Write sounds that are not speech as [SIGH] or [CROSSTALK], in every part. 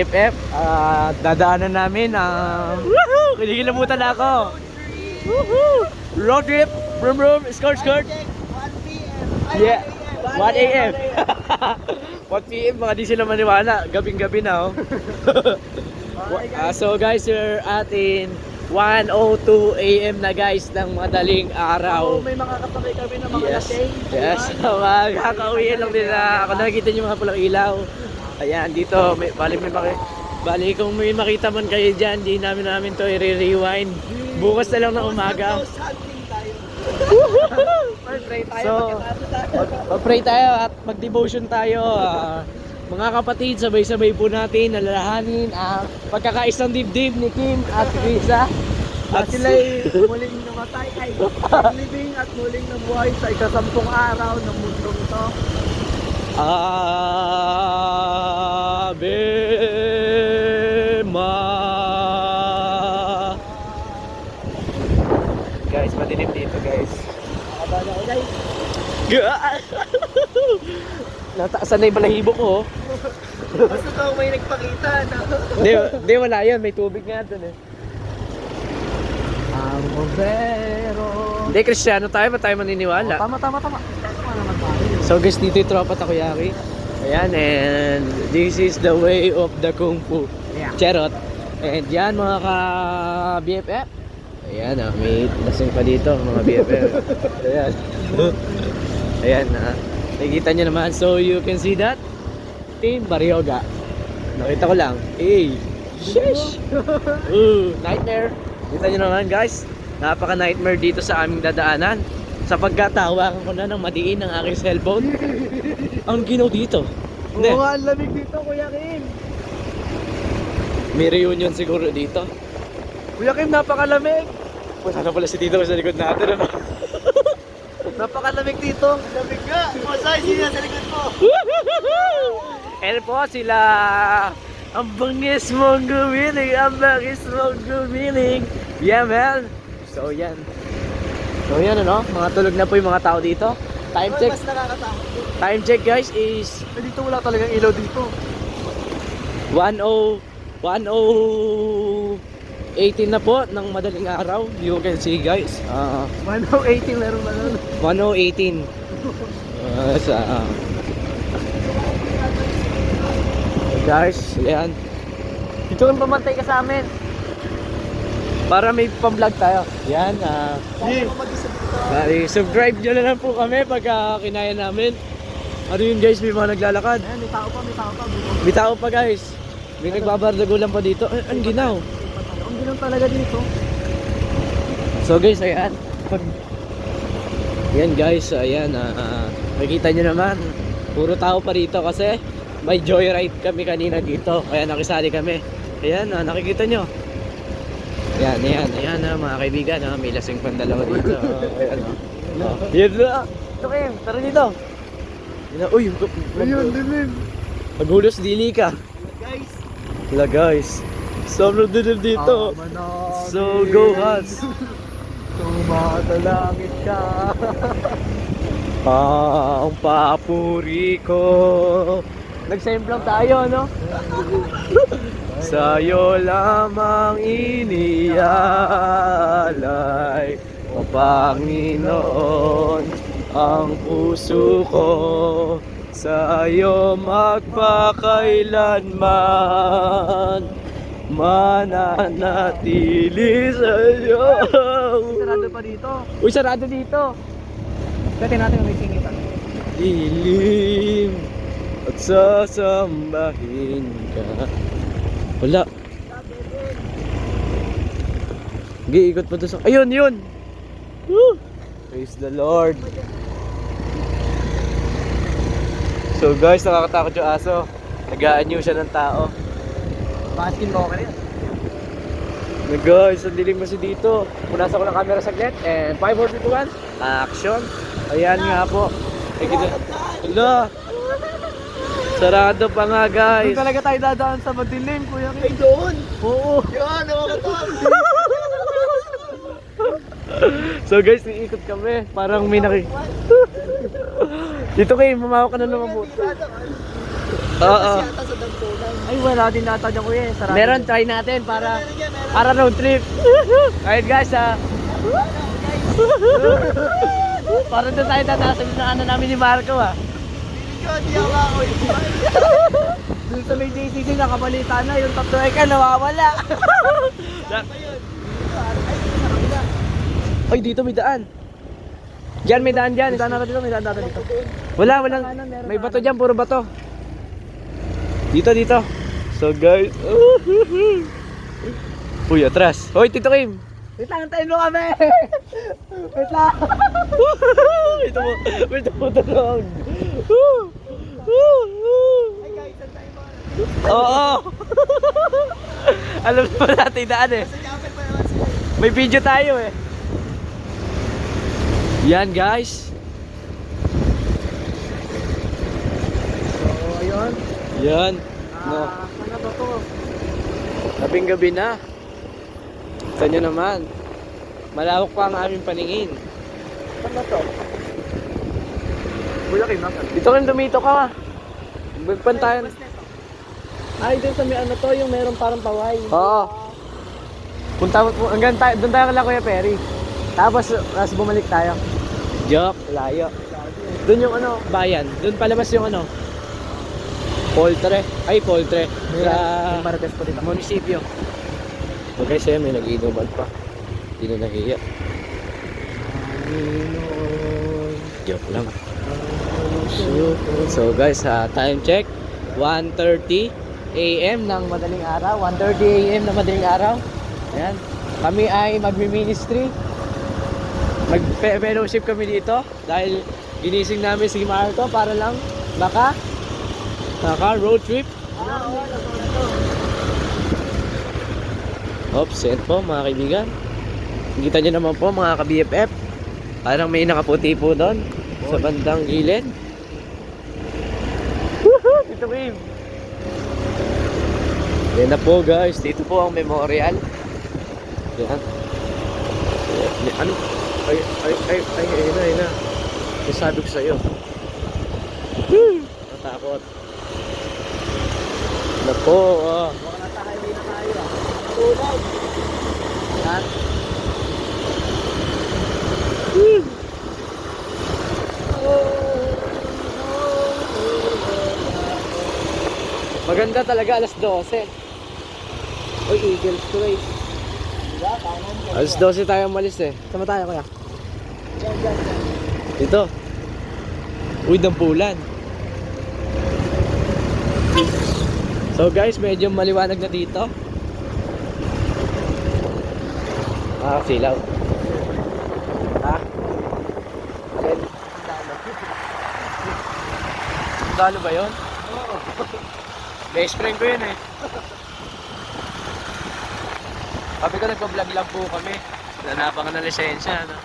FF, ah, dadaanan namin ang... Woohoo! Kinikilabutan na ako! Woohoo! Road trip! Brum brum! Skirt skirt! 1 p.m. Yeah! 1 a.m. 1 p.m. Mga di sila maniwala. Gabing gabi na oh. [LAUGHS] Ah, so guys, we're at in 1.02 a.m. na guys ng madaling araw. may makakasabay kami ng mga Yes. lasing. Yes. [LAUGHS] Mga kakauwi lang din na ako nakikita niyo mga pulang ilaw. Ayan, dito may bali may maki Bali kung may makita man kayo diyan, di namin namin to i-rewind. Bukas na lang ng umaga. Hunting tayo. Pray tayo. So, pagkatapos tayo. At mag-devotion tayo. Ah, mga kapatid, sabay-sabay po natin nalalahanin ang pagkakaisang dibdib ni Kim at Risa. At sila'y muling namatay ay living at muling nabuhay sa ikasampung araw ng mundong ito. Ave Ma. Guys, madilim dito guys. Abala ko guys. [LAUGHS] Nataasan na yung balahibo ko. oh. Basta daw may nagpakita na. [LAUGHS] Hindi, hindi wala yun. May tubig nga dun eh. Ang. Hindi, kristyano tayo. Ba't tayo maniniwala? Tama, tama, tama. Tama. So guys, dito yung tropa takoyaki. Ayan, and this is the way of the Kung Fu. Yeah. Charot. And yan mga ka-BFF. Ayan, ah, may lasing pa dito mga BFF. [LAUGHS] Ayan. Ayan, ah. Nakikita nyo naman. So you can see that. Team Barioga. Nakita ko lang. Hey! Sheesh! [LAUGHS] Ooh, nightmare. Kita nyo naman guys. Napaka-nightmare dito sa aming dadaanan. Sapagkat tawakan ko na ng madiin ang aking cellphone. ang ginaw dito. Oo nga, ang lamig dito, Kuya Kim. May reunion siguro dito. Kuya Kim, napakalamig. Wala na pala si Tito sa likod natin. Ano? [LAUGHS] Napakalamig dito. Lamig nga. Masay, sino sa likod mo? [LAUGHS] And po sila ang bangis mong gumiling, ang bangis mong gumiling. Yeah, man. So, yan. So, yan ano, mga tulog na po yung mga tao dito. Time check, Mas nakakatakot. time check guys is Eh, dito wala talagang ilaw dito. 10 10 18 na po ng madaling araw. You can see guys. Ah, 118 meron ba nun? 1018. Ah, sa Guys, yan. Dito kang pamantay ka sa amin. Para may pang-vlog tayo. Yan, ah. Bali, subscribe nyo na lang po kami pagka kinaya namin. Ano yun guys, may mga naglalakad. Ayan, may tao pa, may tao pa. May tao pa guys. May nagbabardagulan pa dito. Ay, ang ginaw. Ang ginaw talaga dito. So guys, ayan. Pag... Yan guys, ayan. ah, ah, makikita nyo naman. Puro tao pa rito kasi may joyride kami kanina dito. Kaya nakisali kami. Ayan, ah, nakikita nyo. Ayan, ayan, ayan ah, mga kaibigan. Ah, may lasing pang dalawa dito. Oh, ayan, oh. Oh, Yan na. Ito kayo, tara dito. Yan na, uy, Ayun, dilim. maghulos dili ka. Guys. Wala guys. Sobrang dilim dito. So go Hans. Tumatalangit ka. [LAUGHS] Ah, ang papuri ko. Nag-same lang tayo, no? [LAUGHS] Sa'yo lamang inialay, O Panginoon, ang puso ko. Sa'yo magpakailanman, mananatili sa'yo. Sarado pa dito. Uy, sarado dito. Pwede natin may singitan. Dilim at sasambahin ka. Wala. Sige, ikot pa doon sa... Ayun, yun! Woo! Praise the Lord. So guys, nakakatakot yung aso. Nag-aanyo siya ng tao. Baskin mo ka rin. Na guys, ang dilim kasi dito. Punasan ko ng camera saglit. And 5, 4, 3, 2, 1. Action! Ayan nga po. Ay, kita. Hala! Sarado pa nga guys. Doon talaga tayo dadaan sa madilim, Kuya Kim. Ay, doon. Oo. Yan, nakakatakot. [LAUGHS] So guys, iikot kami. Parang may naki... [LAUGHS] Dito kayo, mamawa ka na naman po. Oo. yata sa Dampunan. Ay, wala din nata dyan kuya. eh. Sarado Meron, try natin para para road trip. [LAUGHS] Alright guys, ah. para doon tayo tataas na ano namin ni Marco ah. Hindi ako ako. [LAUGHS] Dun sa may JCC nakabalita na yung tatlo ay ka nawawala. [LAUGHS] Ay, dito may daan. Diyan may daan diyan. May daan na dito, may daan na dito. Wala, walang. May bato diyan, puro bato. Dito, dito. So guys. [LAUGHS] Uy, atras. Hoy, Tito Kim. Wait lang, tayo kami. Wait lang. Ito mo, ito mo tulog. Oo. Alam naman natin daan eh. May video tayo eh. Yan guys. So, ayun. Yan. No. Ah, ano ba to? Labing gabi na. Ito nyo naman. Malawak pa ang aming paningin. Saan ba to? Kuya Kim, nasan? Dito kang dumito ka. Magpantayan. Ay, dun sa may ano to, yung meron parang paway. Oo. Punta mo, hanggang tayo, doon tayo kala Kuya Perry. Tapos, tapos bumalik tayo. Joke, layo. Doon yung ano, bayan. Doon palabas yung ano, Poltre. Ay, Poltre. Sa may marites po dito. munisipyo. Okay, siya may nag-inuman pa. Hindi na nahiya. Joke lang. So guys, ha, time check. 1.30 a.m. ng madaling araw. 1.30 a.m. ng madaling araw. Ayan. Kami ay magmi-ministry. Mag-fellowship kami dito dahil ginising namin si Marco para lang baka naka road trip. Oops, yan po mga kaibigan. Kita nyo naman po mga ka-BFF. Parang may nakaputi po doon sa bandang gilid. Dito Kim. Yan na po guys. Dito po ang memorial. Yan. Ano? Ay, ay, ay, ay, ay, na, ay na. Yung sabi ko sa'yo. Woo! Natakot. Na po, ah. Baka highway na tayo ah. Tulog. Yan. Maganda talaga alas 12. Uy, Eagles ka. Alas 12 tayo umalis eh. Sama tayo kuya. Dito. Uy, dampulan. So guys, medyo maliwanag na dito. Ah, silaw. Ha? Alin? Dalo ba yun? Oo. Best friend ko yun eh. Sabi ko nagpa-vlog lang po kami. Nanapan ka ng lisensya, ano?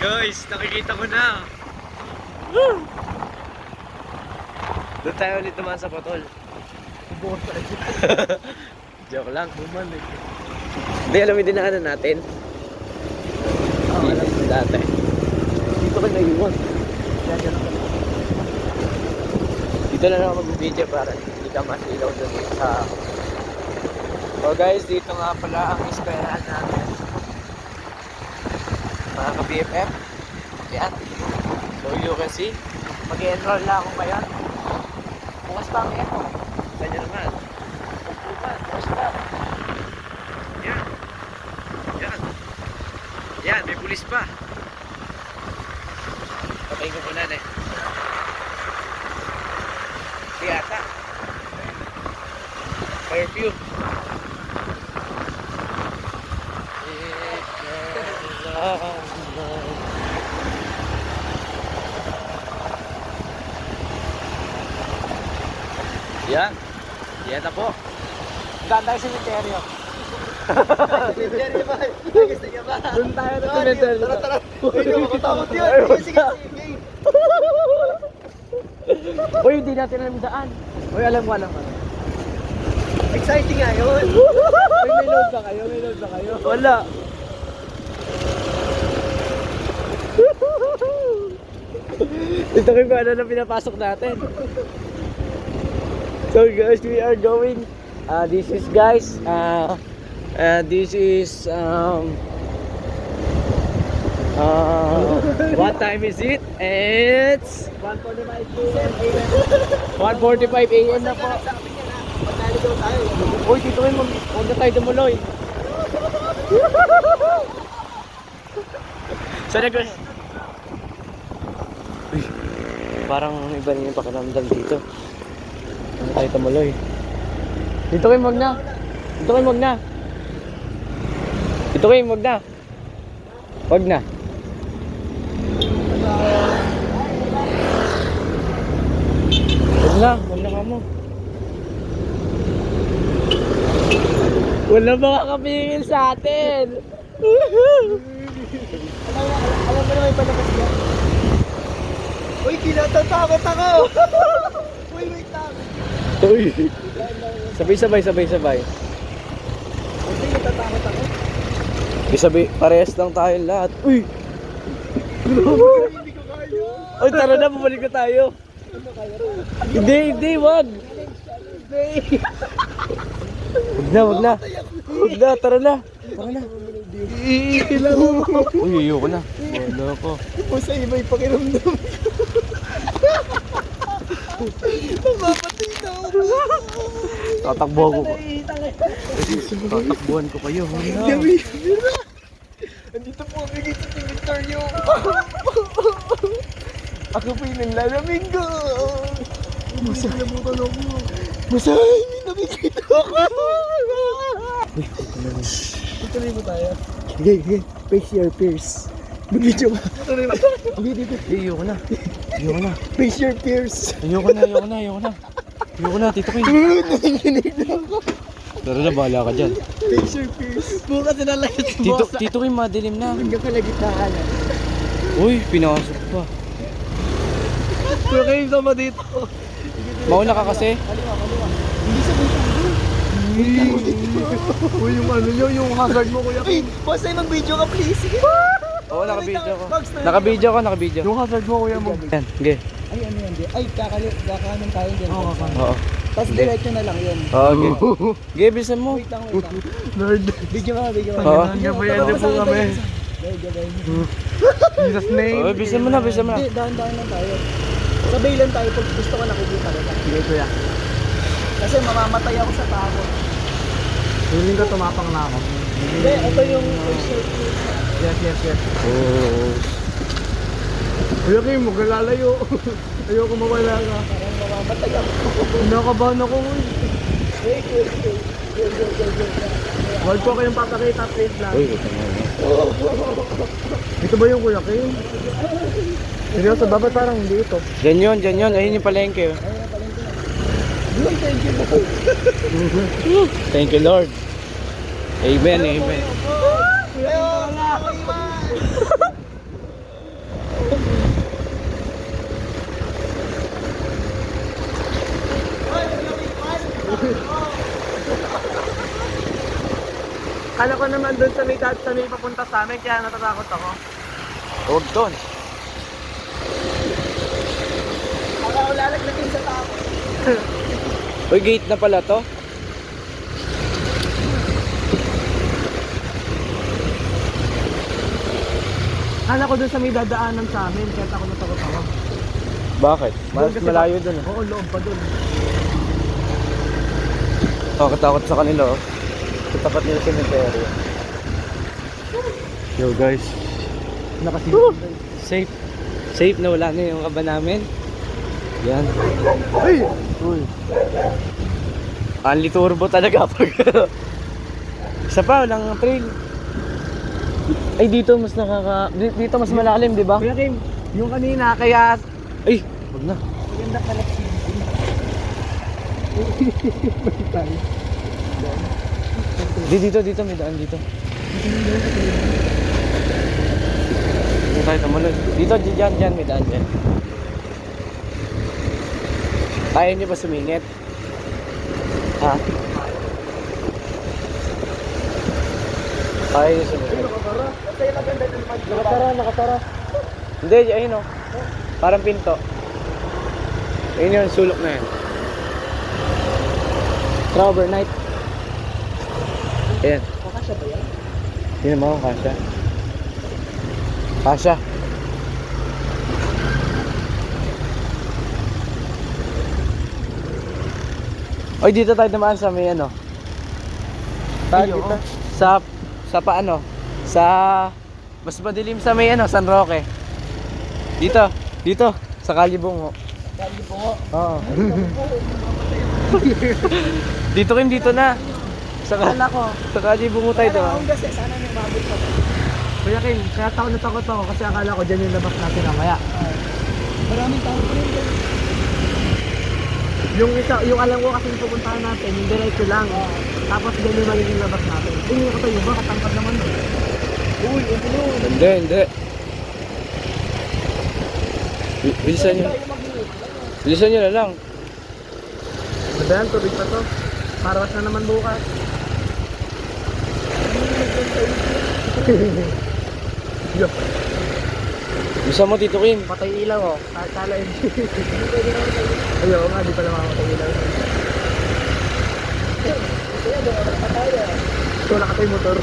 Guys, nakikita ko na. Doon tayo ulit naman sa pa rin. [LAUGHS] Joke lang. Bumalik. Hindi, alam yung dinaanan natin. Oo, alam ko. Dati. Dito ka naiwan. Dito na lang ako mag-video para hindi ka masilaw doon sa... So guys, dito nga pala ang eskwelahan namin. Mga ka-BFF. Yan. You can see, mag-enroll na ako ngayon. Bukas pa ang enroll. Ganyan naman. Pagpupan, bukas pa. Yan. Yan. Yan, may pulis pa. Patayin ko muna eh. Tiyata. Curfew. Yan. Yan na po. Ganda sa cemeteryo. Cemetery ba? Niya ba? Doon tayo sa cemetery. Tara, tara. Uy, hindi makatakot yun. Sige, sige, sige. Uy, hindi natin alam yung daan. Uy, alam ko, alam ko. Exciting nga yun. Uy, may load ba kayo? May load ba kayo? Wala. Ito kayo ano na pinapasok natin. So guys, we are going. Uh, this is guys. Uh, uh, this is um. Uh, what time is it? It's 1:45 a.m. [LAUGHS] na po. Uy, dito mag- huwag na tayo dumuloy. [LAUGHS] Sana ko. Uy, parang iba rin yung pakiramdam dito. Huwag na tayo tumuloy. Dito kayo, wag na. Dito kayo, wag na. Dito kayo, wag na. Wag na. Wag na, wag na ka mo. Wala makakapingin sa atin. Alam mo na may palabas yan. Uy, kinatatakot ako. [LAUGHS] Uy, wait lang. Uy. Sabay, sabay, sabay, sabay. Uy, natatakot ako. Sabay, parehas lang tayo lahat. Uy. Hindi ko kaya. Uy, tara na, bumalik na tayo. Hindi, hindi, wag. Wag na, wag na. Wag na, tara na. Tara na. Iilan mo. Uy, ayoko na. Wala ko. O sa iba yung pakiramdam. [LAUGHS] Mapapatay na ako. Tatakbo ko. Tatakbuhan ko kayo. Mira. Andito po kami dito sa cemetery. Ako po yung nalalamig ko. Masalamutan ako. Masay, may nakikita ako. Tutuloy mo tayo. Sige, sige. Face your fears. Mag-video ka. Tutuloy mo. Sige, dito. Ayoko na. Ayoko na. Face your fears. Ayoko na, ayoko na, ayoko na. Ayoko na, tito Queen. Nanginginig na ako. Tara na, bahala ka dyan. Face your fears. Bukas na lang ito. Tito, tito Queen, madilim na. Hanggang kalagitnaan. Uy, pinasok pa. Pero kayo sama dito. Mauna ka kasi. Kaliwa, kaliwa. Hindi sa bulsa Uy, yung ano nyo, yung hazard mo, kuya. Uy, boss, ay mag-video ka, please. Sige. Oo, naka-video ko. Naka-video ko, naka-video. Yung hazard mo, kuya mo. Yan, sige. Ay, ano yan, di? Ay, kakali, kakanan tayo dyan. Oo, Oo. Tapos diretso na lang yun. Oo, sige. [LAUGHS] Sige, bilisan mo. Wait lang, wait lang. Nerd. Video ka, video ka. Oo. Gabayante po kami. Jesus Oo, bilisan mo na, bilisan mo na. Hindi, dahan-dahan lang tayo. Sabay lang tayo pag gusto ko nakikita kita. Sige, kuya. Kasi mamamatay ako sa takot. Feeling ko tumapang na ako. Hindi, ito yung first Yes, yes, yes. Oo. Kuya Kim, huwag ka lalayo. Ayoko mawala ka. Parang mamamatay ako. Nakabahan ako. uy. Wait, wait, wait. Huwag ko kayong papakita, please lang. Uy, ito mo. Ito ba yung Kuya Kim? Seryoso, dapat parang hindi ito. Diyan yun, diyan yun. Ayun yung palengke. oh. Uy, thank you, Lord. Thank you, Lord. Amen, amen. Kala ko naman doon sa may, sa may papunta sa amin, kaya natatakot ako. Huwag doon. Baka ako lalaglatin sa takot. [LAUGHS] Uy, gate na pala to. Kala ko doon sa may dadaanan sa amin, kaya ako natakot ako. Bakit? Mas Doon kasi malayo doon. eh. Oo, loob pa doon. Takot-takot sa kanila, oh. Sa tapat nila cemetery. Yo, guys. Nakasilip. Safe. Safe na wala na yung kaba namin. Yan. Ay! Uy. Only turbo talaga pag [LAUGHS] Isa pa, walang trail. Ay, dito mas nakaka... di- Dito mas malalim, di ba? Kuya Kim, yung kanina, kaya Ay, wag na. Maganda pala [LAUGHS] Di, dito, dito, may daan dito. Dito tayo tumalon. Dito, di- dyan, dyan, may daan dyan. Kaya niyo ba sumingit? Ha? Kaya niyo sumingit? Nakatara, nakatara. Hindi, ayun o. Parang pinto. Ayun yung sulok na yan. Overnight. Ayan. Kakasya ba yan? Yun mo, kasha. Kasha. Oy, dito tayo naman sa may ano. Oo. dito. Sa sa paano? Sa mas madilim sa may ano, San Roque. Dito, dito sa Kalibungo. Po. Oo. [LAUGHS] dito rin dito na. Sa Kala ko. sa Kalibungo tayo Kala diba? ko kasi sana may mabot pa. Kuya King, kaya takot na takot ako kasi akala ko dyan yung labas natin mamaya. Maraming tao pa rin dyan. Yung isa, yung alam ko kasi yung pupuntahan natin, yung diretso lang. Tapos dyan yung magiging labas natin. Eh, yung katayo ba? Katangkad naman. Uy, ito yun. Hindi, hindi. Bi- Bilisan nyo. Bilisan nyo na lang. Ano yan? Tubig pa to. Parawas na naman bukas. Bilisan mo, Tito Kim. Patay ilaw oh. Kala yun. [LAUGHS] Ayaw nga, di pala makapatay ilaw. Ito nakatay motor.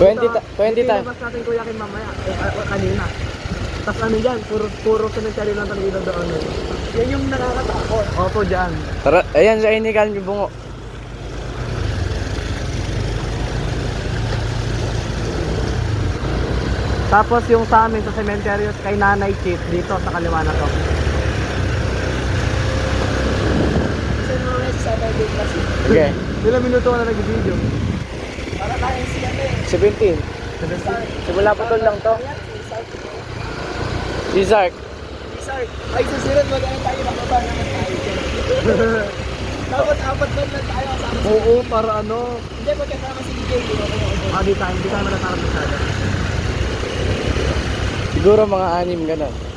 20, ta- 20 time. Ilabas natin kuya Kim mamaya. Eh, ah, ah, kanina. Tapos ano dyan, puro, puro cemetery lang ang ilaw doon. Yan yung nakakatakot. Opo, dyan. Tara, ayan sa ini yung bungo. Tapos yung sa amin sa cemetery kay Nanay Chief dito sa kaliwa na to. Okay. Ilang minuto na nag-video? 17. Simula pa lang to. Si Zark. Ay, susunod mag-ano tayo nakaba naman tayo. [LAUGHS] Dapat apat ba lang tayo kasama Oo, para ano? Hindi, magkasama si DJ. Ah, di tayo, di tayo manatarap masyado. Siguro mga anim ganun.